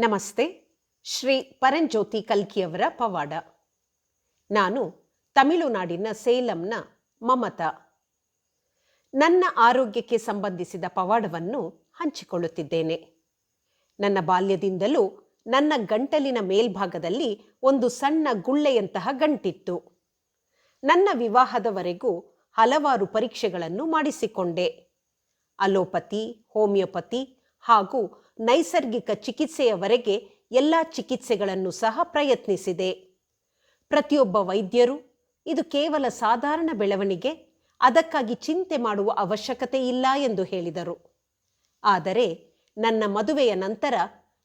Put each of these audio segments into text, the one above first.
ನಮಸ್ತೆ, ಶ್ರೀ ಪರಂಜ್ಯೋತಿ ಕಲ್ಕಿಯವರ ಪವಾಡ. ನಾನು ತಮಿಳುನಾಡಿನ ಸೇಲಂನ ಮಮತಾ. ನನ್ನ ಆರೋಗ್ಯಕ್ಕೆ ಸಂಬಂಧಿಸಿದ ಪವಾಡವನ್ನು ಹಂಚಿಕೊಳ್ಳುತ್ತಿದ್ದೇನೆ. ನನ್ನ ಬಾಲ್ಯದಿಂದಲೂ ನನ್ನ ಗಂಟಲಿನ ಮೇಲ್ಭಾಗದಲ್ಲಿ ಒಂದು ಸಣ್ಣ ಗುಳ್ಳೆಯಂತಹ ಗಂಟಿತ್ತು. ನನ್ನ ವಿವಾಹದವರೆಗೂ ಹಲವಾರು ಪರೀಕ್ಷೆಗಳನ್ನು ಮಾಡಿಸಿಕೊಂಡೆ. ಅಲೋಪತಿ, ಹೋಮಿಯೋಪತಿ ಹಾಗೂ ನೈಸರ್ಗಿಕ ಚಿಕಿತ್ಸೆಯವರೆಗೆ ಎಲ್ಲ ಚಿಕಿತ್ಸೆಗಳನ್ನು ಸಹ ಪ್ರಯತ್ನಿಸಿದೆ. ಪ್ರತಿಯೊಬ್ಬ ವೈದ್ಯರು ಇದು ಕೇವಲ ಸಾಧಾರಣ ಬೆಳವಣಿಗೆ, ಅದಕ್ಕಾಗಿ ಚಿಂತೆ ಮಾಡುವ ಅವಶ್ಯಕತೆ ಇಲ್ಲ ಎಂದು ಹೇಳಿದರು. ಆದರೆ ನನ್ನ ಮದುವೆಯ ನಂತರ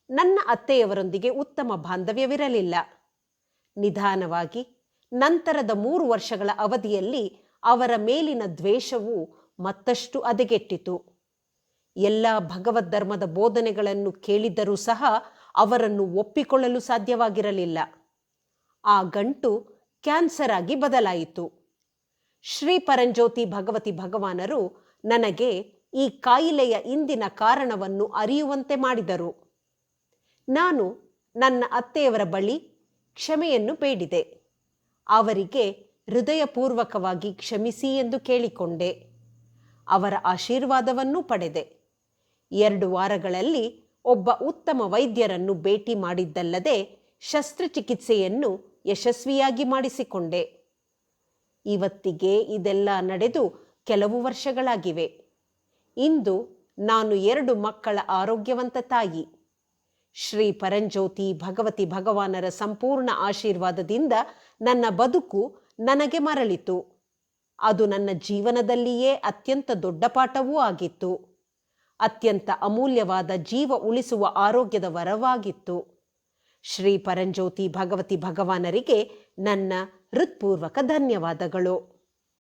ನನ್ನ ಅತ್ತೆಯವರೊಂದಿಗೆ ಉತ್ತಮ ಬಾಂಧವ್ಯವಿರಲಿಲ್ಲ. ನಿಧಾನವಾಗಿ ನಂತರದ ಮೂರು ವರ್ಷಗಳ ಅವಧಿಯಲ್ಲಿ ಅವರ ಮೇಲಿನ ದ್ವೇಷವು ಮತ್ತಷ್ಟು ಹದಗೆಟ್ಟಿತು. ಎಲ್ಲ ಭಗವದ್ ಧರ್ಮದ ಬೋಧನೆಗಳನ್ನು ಕೇಳಿದ್ದರೂ ಸಹ ಅವರನ್ನು ಒಪ್ಪಿಕೊಳ್ಳಲು ಸಾಧ್ಯವಾಗಿರಲಿಲ್ಲ. ಆ ಗಂಟು ಕ್ಯಾನ್ಸರ್ ಆಗಿ ಬದಲಾಯಿತು. ಶ್ರೀ ಪರಂಜ್ಯೋತಿ ಭಗವತಿ ಭಗವಾನರು ನನಗೆ ಈ ಕಾಯಿಲೆಯ ಇಂದಿನ ಕಾರಣವನ್ನು ಅರಿಯುವಂತೆ ಮಾಡಿದರು. ನಾನು ನನ್ನ ಅತ್ತೆಯವರ ಬಳಿ ಕ್ಷಮೆಯನ್ನು ಬೇಡಿದೆ. ಅವರಿಗೆ ಹೃದಯಪೂರ್ವಕವಾಗಿ ಕ್ಷಮಿಸಿ ಎಂದು ಕೇಳಿಕೊಂಡೆ. ಅವರ ಆಶೀರ್ವಾದವನ್ನೂ ಪಡೆದೆ. ಎರಡು ವಾರಗಳಲ್ಲಿ ಒಬ್ಬ ಉತ್ತಮ ವೈದ್ಯರನ್ನು ಭೇಟಿ ಮಾಡಿದ್ದಲ್ಲದೆ ಶಸ್ತ್ರಚಿಕಿತ್ಸೆಯನ್ನು ಯಶಸ್ವಿಯಾಗಿ ಮಾಡಿಸಿಕೊಂಡೆ. ಇವತ್ತಿಗೆ ಇದೆಲ್ಲ ನಡೆದು ಕೆಲವು ವರ್ಷಗಳಾಗಿವೆ. ಇಂದು ನಾನು ಎರಡು ಮಕ್ಕಳ ಆರೋಗ್ಯವಂತ ತಾಯಿ. ಶ್ರೀ ಪರಂಜ್ಯೋತಿ ಭಗವತಿ ಭಗವಾನರ ಸಂಪೂರ್ಣ ಆಶೀರ್ವಾದದಿಂದ ನನ್ನ ಬದುಕು ನನಗೆ ಮರಳಿತು. ಅದು ನನ್ನ ಜೀವನದಲ್ಲಿಯೇ ಅತ್ಯಂತ ದೊಡ್ಡ ಪಾಠವೂ ಆಗಿತ್ತು. ಅತ್ಯಂತ ಅಮೂಲ್ಯವಾದ ಜೀವ ಉಳಿಸುವ ಆರೋಗ್ಯದ ವರವಾಗಿತ್ತು. ಶ್ರೀ ಪರಂಜ್ಯೋತಿ ಭಗವತಿ ಭಗವಾನರಿಗೆ ನನ್ನ ಹೃತ್ಪೂರ್ವಕ ಧನ್ಯವಾದಗಳು.